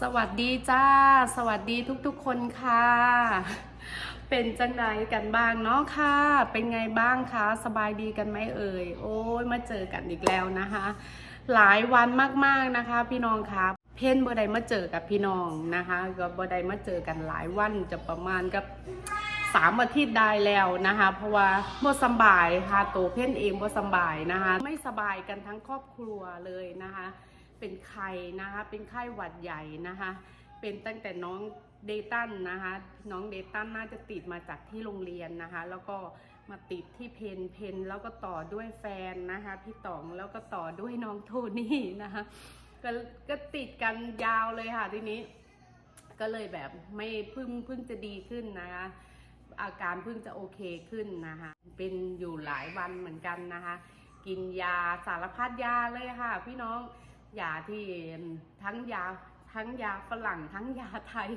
สวัสดีจ้า สวัสดีทุกๆคนค่ะ เป็นจังไดกันบ้างเนาะค่ะ เป็นไงบ้างคะสบายดีกันไหมเอ่ยโอ้ยมาเจอกันอีกแล้วนะคะ หลายวันมากๆนะคะ พี่น้องคะเพ่นบ่ได้มาเจอกับพี่น้องนะคะ ก็บ่ได้มาเจอกันหลายวันจะประมาณกับสามอาทิตย์ได้แล้วนะคะ เพราะว่าบ่สบายค่ะตัวเพ่นเองบ่สบายนะคะ ไม่สบายกันทั้งครอบครัวเลยนะคะ เป็นไข้นะคะ เป็นไข้หวัดใหญ่นะคะ เป็นตั้งแต่น้องเดตันนะคะ น้องเดตันน่าจะติดมาจากที่โรงเรียนนะคะ แล้วก็มาติดที่เพนเพนแล้วก็ต่อด้วยแฟนนะคะ พี่ต๋องแล้วก็ต่อด้วยน้องโทนี่นะคะก็ก็ติดกันยาวเลยค่ะทีนี้ ก็เลยแบบไม่พิ่งพิ่งจะดีขึ้นนะคะ อาการพิ่งจะโอเคขึ้นนะคะ เป็นอยู่หลายวันเหมือนกันนะคะ กินยาสารพัดยาเลยค่ะ พี่น้อง ยาที่ทั้งยาทั้งยาฝรั่งทั้งยาไทย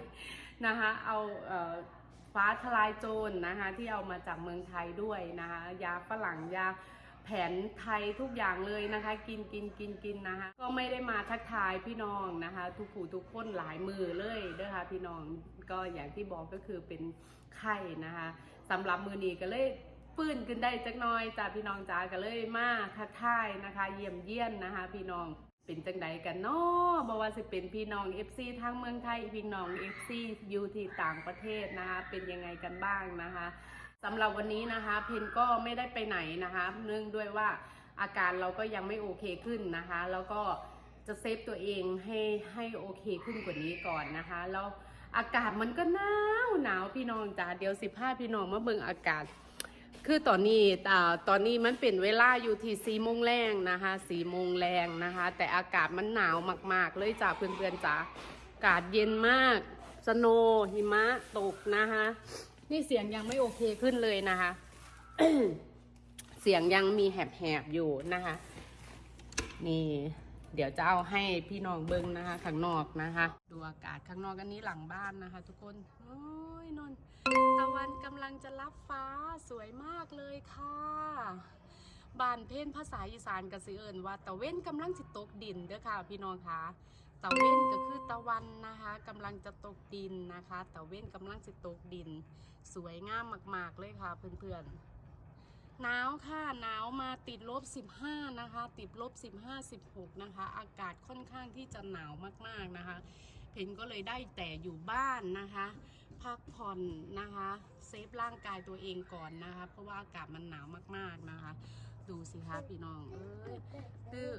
นะคะเอาเออฟ้าทลายโจรนะคะที่เอามาจากเมืองไทยด้วยนะคะยาฝรั่งยาแผนไทยทุกอย่างเลยนะคะ กินกินกินกินนะคะ ก็ไม่ได้มาทักทายพี่น้องนะคะ ทุกผู้ทุกคนหลายมือเลยเด้อค่ะพี่น้องก็อย่างที่บอกก็คือเป็นไข้นะคะสำหรับมือนี้ก็เลยฟื้นขึ้นได้จักน้อยจ้าพี่น้องจ้าก็เลยมาทักทายนะคะ เยี่ยมเยี่ยนนะคะ พี่น้อง เป็นจังใดกันเนาะบอกว่าสิเป็นพี่น้อง FC ทั้งเมืองไทยพี่น้อง FC อยู่ที่ต่างประเทศนะคะ เป็นยังไงกันบ้างนะคะสำหรับวันนี้นะคะ เพนก็ไม่ได้ไปไหนนะคะ เนื่องด้วยว่าอาการเราก็ยังไม่โอเคขึ้นนะคะ แล้วก็จะเซฟตัวเองให้ให้โอเคขึ้นกว่านี้ก่อนนะคะ แล้วอากาศมันก็หนาวหนาวพี่น้องจ้าเดี๋ยวสิบห้าพี่น้องมาเบิ่งอากาศ คือตอนนี้อ่าตอนนี้มันเป็นเวลาอยู่ที่สี่โมงแรงนะคะสี่โมงแรงนะคะ แต่อากาศมันหนาวมาก ๆ เลยจ้าเพื่อนๆจ้าอากาศเย็นมาก สโนหิมะตกนะคะ นี่เสียงยังไม่โอเคขึ้นเลยนะคะ เสียงยังมีแหบๆอยู่นะคะ นี่ เดี๋ยวจะเอาให้พี่น้องเบิ้งนะคะ ข้างนอกนะคะ ดูอากาศข้างนอกอันนี้หลังบ้านนะคะ ทุกคนโอ้ยนนตะวันกำลังจะรับฟ้าสวยมากเลยค่ะบ้านเพ่นภาษาอีสานกสิเอิญว่าตะเว้นกำลังสิตกดินเด้อค่ะ พี่น้องคะตะเว้นก็คือตะวันนะคะกำลังจะตกดินนะคะตะเว้นกำลังสิตกดิน สวยงามมาก ๆ เลยค่ะเพื่อนๆ หนาวค่ะหนาวมาติดลบ 15 นะคะ ติดลบ 15 16 นะคะ อากาศค่อนข้างที่จะหนาวมากๆนะคะ เพนก็เลยได้แต่อยู่บ้านนะคะ พักผ่อนนะคะ เซฟร่างกายตัวเองก่อนนะคะ เพราะว่าอากาศมันหนาวมากๆนะคะ ดูสิคะพี่น้อง เอ้ยคือ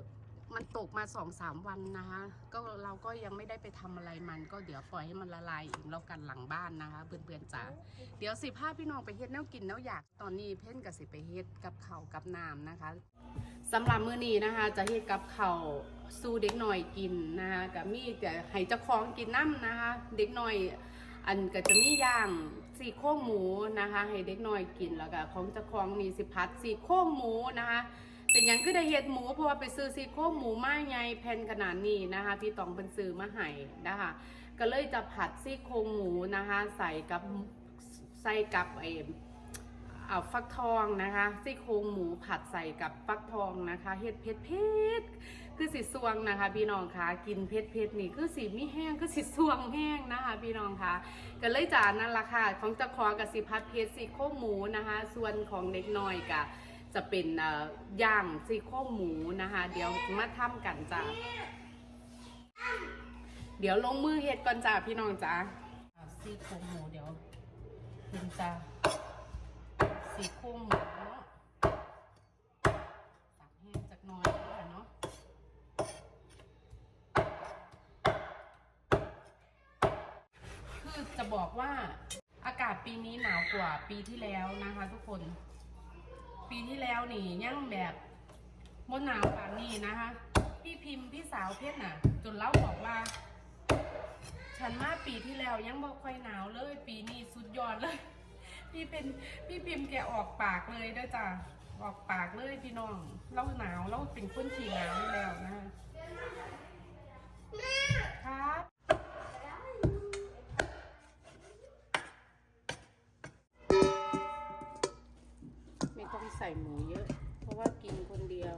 มันตกมาสองสามวันนะคะ ก็เราก็ยังไม่ได้ไปทำอะไรมัน ก็เดี๋ยวปล่อยให้มันละลายเองแล้วกันหลังบ้านนะคะเพื่อนๆจ๋าเดี๋ยวสิพาพี่น้องไปเฮ็ดแนวกินแนวอยากตอนนี้เพ่นกับสิไปเฮ็ดกับเข้ากับน้ำนะคะสำหรับมื้อนี้นะคะ จะเฮ็ดกับเข้าสู้เด็กหน่อยกินนะคะกับมีแต่ให้เจ้าของกินน้ำนะคะ เด็กหน่อยอันก็จะมีย่างสี่โครงหมูนะคะ ให้เด็กน้อยกินแล้วก็ของเจ้าของมีสิพัดสี่โครงหมูนะคะ เป็นยังคือได้เฮ็ดหมูเพราะว่าไปซื้อสี่โครงหมูมาใหญ่แผ่นขนาดนี้นะคะ พี่ตองเป็นซื้อมาให้นะคะ ก็เลยจะผัดซี่โครงหมูนะคะ ใส่กับใส่กับไอเอาฟักทองนะคะซี่โครงหมูผัดใส่กับฟักทองนะคะเฮ็ดเผ็ดเผ็ดๆคือสิสวงนะคะ พี่น้องคะกินเผ็ดเผ็ดๆนี่คือสีมีแห้งคือสิสวงแห้งนะคะ พี่น้องคะก็เลยจานนั่นละค่ะของจะคอกับสิพัดเผ็ดซี่โครงหมูนะคะ ส่วนของเด็กน้อยกับ จะเป็นย่างซี่โครงหมูนะคะ เดี๋ยวมาทำกันจ้าเดี๋ยวลงมือเฮ็ดก่อนจ้าพี่น้องจ้าซี่โครงหมูเดี๋ยวพิมจ้าซี่โครงหมูเนาะตักแห้งจักน่อยนะคะเนาะคือจะบอกว่าอากาศปีนี้หนาวกว่าปีที่แล้วนะคะทุกคน ปีที่แล้วนี่ยังแบบมดหนาวแบบนี้นะคะ พี่พิมพ์พี่สาวเพชรน่ะ จนเล่าบอกว่า ฉันมาปีที่แล้วยังบอกค่อยหนาวเลย ปีนี้สุดยอดเลย พี่เป็นพี่พิมพ์แกออกปากเลยด้อจ้ะออกปากเลยพี่น้องเราหนาวเราเป็นคนขี่หนาวแล้วนะครับ ใส่หมูเยอะ เพราะว่ากินคนเดียว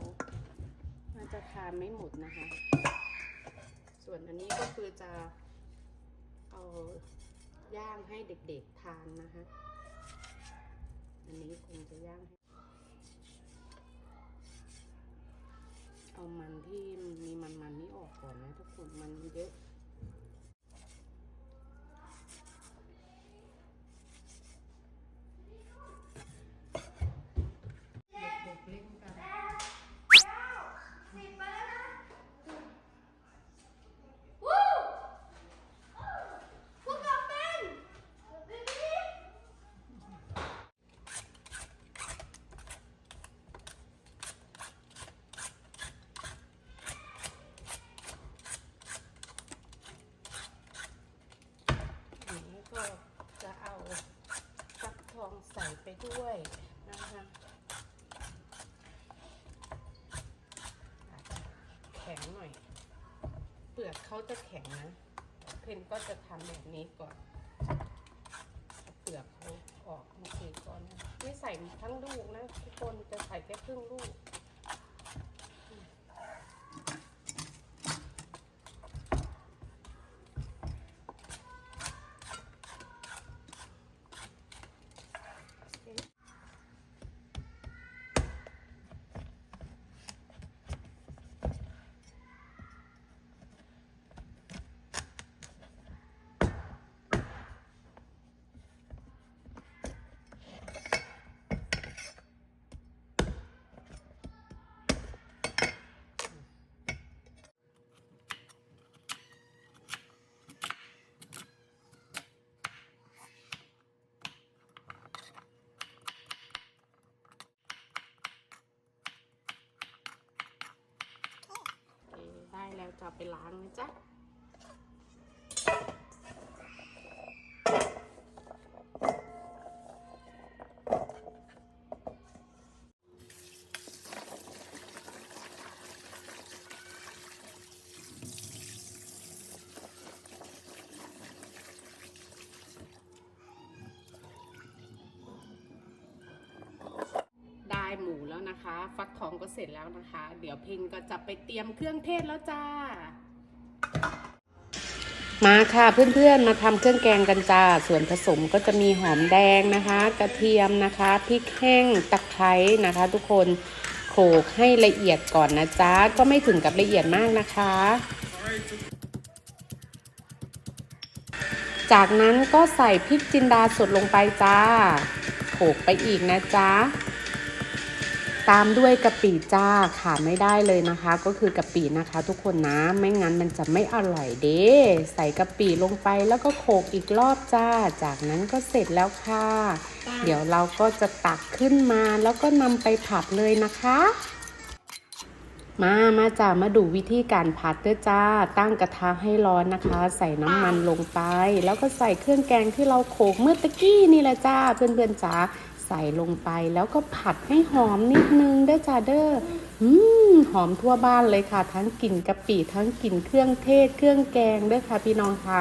น่าจะทานไม่หมดนะคะ ส่วนอันนี้ก็คือจะเอาย่างให้เด็กๆทานนะคะ อันนี้คงจะย่างให้เอามันที่มีมันมันๆนี้ออกก่อนนะทุกคน มันเยอะ เด็กๆเล่นกัน อันนี้ก็จะเอาฟักทองใส่ไป ด้วยนะคะแข็งหน่อย เปลือกเขาจะแข็งนะเพนก็จะทำแบบนี้ก่อนเปลือกเขาออกโอเคก่อนนะไม่ใส่ทั้งลูกนะทุกคนจะใส่แค่ครึ่งลูก โอเค ได้แล้วจะเอาไปล้างนะจ๊ะ ฟักทองก็เสร็จแล้วนะคะ เดี๋ยวเพนก็จะไปเตรียมเครื่องเทศแล้วจ้า มาค่ะเพื่อนๆมาทำเครื่องแกงกันจ้า ส่วนผสมก็จะมีหอมแดงนะคะ กระเทียมนะคะพริกแห้งตะไคร้นะคะ ทุกคนโขลกให้ละเอียดก่อนนะจ๊ะก็ไม่ถึงกับละเอียดมากนะคะจากนั้นก็ใส่พริกจินดาสดลงไปจ้าโขลกไปอีกนะจ๊ะ ตามด้วยกะปิจ้าขาดไม่ได้เลยนะคะ ก็คือกะปินะคะ ทุกคนนะไม่งั้นมันจะไม่อร่อยเด้ใส่กะปิลงไปแล้วก็โขกอีกรอบจ้า จากนั้นก็เสร็จแล้วค่ะ เดี๋ยวเราก็จะตักขึ้นมาแล้วก็นำไปผัดเลยนะคะ มา มาจ้ามาดูวิธีการผัดเด้อจ้า ตั้งกระทะให้ร้อนนะคะ ใส่น้ำมันลงไป แล้วก็ใส่เครื่องแกงที่เราโขกเมื่อตะกี้นี่แหละจ้าเพื่อนๆจ้า ใส่ลงไปแล้วก็ผัดให้หอมนิดนึงเด้อจ้าเด้ออืมหอมทั่วบ้านเลยค่ะ ทั้งกลิ่นกะปิทั้งกลิ่นเครื่องเทศ เครื่องแกงเด้อค่ะพี่น้องคะ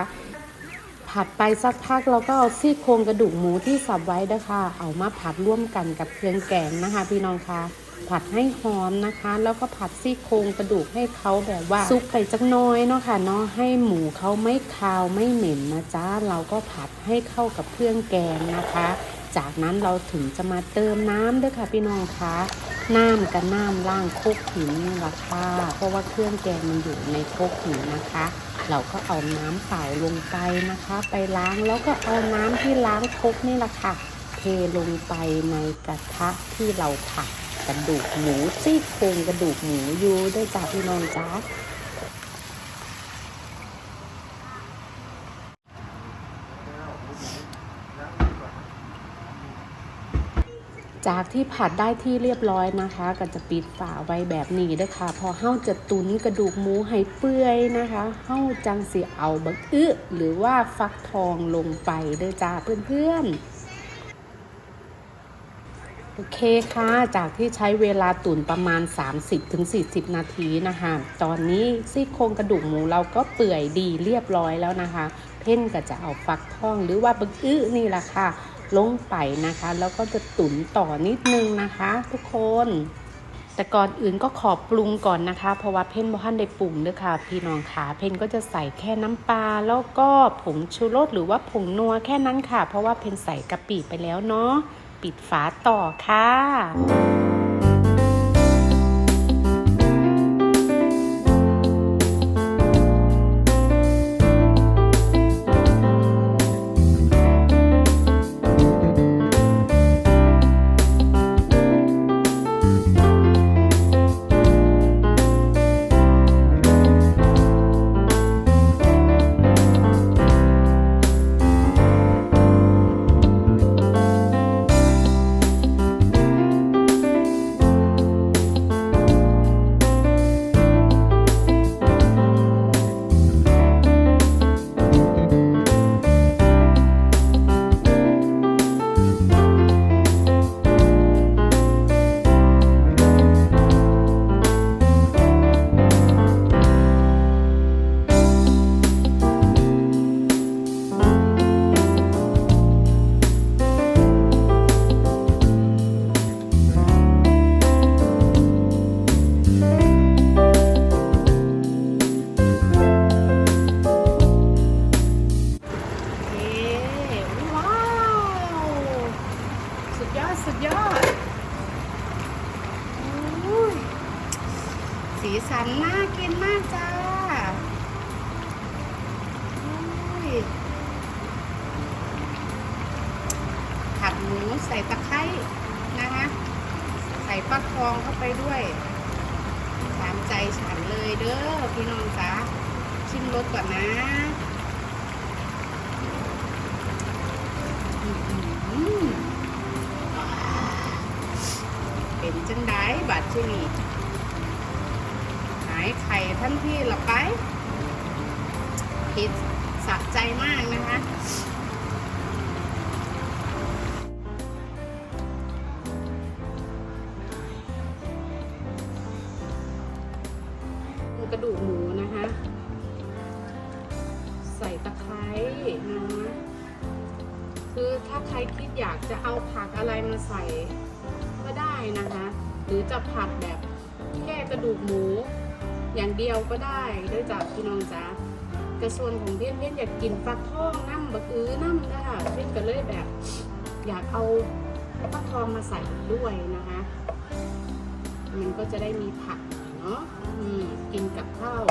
ผัดไปสักพักเราก็เอาซี่โครงกระดูกหมูที่สับไว้นะคะเอามาผัดร่วมกันกับเครื่องแกงนะคะ พี่น้องคะผัดให้หอมนะคะ แล้วก็ผัดซี่โครงกระดูกให้เขาแบบว่าซุกไปจักน้อยเนาะค่ะเนาะให้หมูเขาไม่คาวไม่เหม็นนะจ๊ะเราก็ผัดให้เข้ากับเครื่องแกงนะคะ จากนั้นเราถึงจะมาเติมน้ำด้วยค่ะพี่น้องคะน้ำกับน้ำล่างโคกหินนี่แหละค่ะเพราะว่าเครื่องแกงมันอยู่ในโคกหินนะคะ เราก็เอาน้ำเปล่าลงไปนะคะ ไปล้างแล้วก็เอาน้ำที่ล้างคกนี่แหละค่ะ เทลงไปในกระทะที่เราผัดกระดูกหมูซี่โครงกระดูกหมูอยู่ด้วยจ้าพี่น้องจ้า จากที่ผัดได้ที่เรียบร้อยนะคะ ก็จะปิดฝาไว้แบบนี้ด้วยค่ะ พอเฮ้าจะตุนกระดูกหมูให้เปื่อยนะคะเฮ้าจังสิเอาบักอึหรือว่าฟักทองลงไปเด้อจ้าเพื่อนๆโอเคค่ะ จากที่ใช้เวลาตุ๋นประมาณ 30-40 นาทีนะคะ ตอนนี้ซี่โครงกระดูกหมูเราก็เปื่อยดีเรียบร้อยแล้วนะคะ เพ่นก็จะเอาฟักทองหรือว่าบึกอื้อนี่แหละค่ะ ลงไปนะคะ แล้วก็จะตุ๋นต่อนิดนึงนะคะ ทุกคน แต่ก่อนอื่นก็ขอปรุงก่อนนะคะ เพราะว่าเพ่นบ่ทันได้ปรุงเด้อค่ะ พี่น้องขาเพ่นก็จะใส่แค่น้ำปลาแล้วก็ผงชูรสหรือว่าผงนัวแค่นั้นค่ะ เพราะว่าเพ่นใส่กะปิไปแล้วเนาะปิดฝาต่อค่ะ ส่ตะไคร้นะคะ ใส่ฟักทองเข้าไปด้วย ตามใจฉันเลยเด้อพี่น้องจ้าชิมรสก่อนนะเป็นจังได้บัดที่นี่หายไข่ทันทีละไปผิดสะใจมากนะคะ รือจะผัดแบบแค่กระดูกหมูอย่างเดียวก็ได้ด้วยจากพี่น้องจ้ากระส่วนของเพี้ยนเพี้ยนอยากกินฟักทองน้ำบะอื้อน้ำนะคะเพี้ยนก็เลยแบบ อยากเอาฟักทองมาใส่ด้วยนะคะ มันก็จะได้มีผักเนาะกินกับข้าว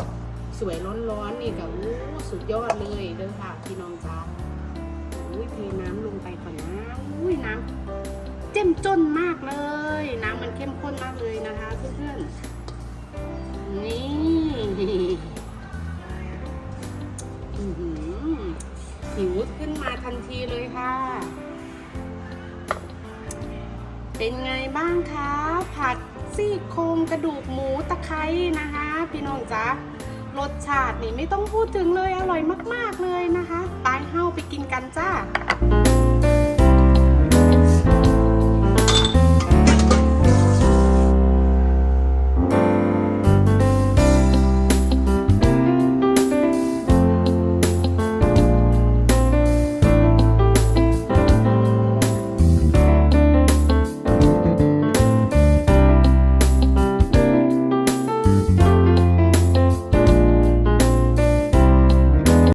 สวยร้อนๆนี่กับอู้สุดยอดเลยเด้อค่ะพี่น้องจ้าอุ้ยเทน้ำลงไปก่อนนะอุ้ยน้ำ เจ้มจนมากเลย น้ำมันเข้มข้นมากเลยนะคะเพื่อนๆ นี่หิวขึ้นมาทันทีเลยค่ะ เป็นไงบ้างคะ ผัดซี่โครงกระดูกหมูตะไคร้นะคะ พี่น้องจ๊ะรสชาตินี่ไม่ต้องพูดถึงเลยอร่อยมาก ๆเลยนะคะไปเฮ้าไปกินกันจ้า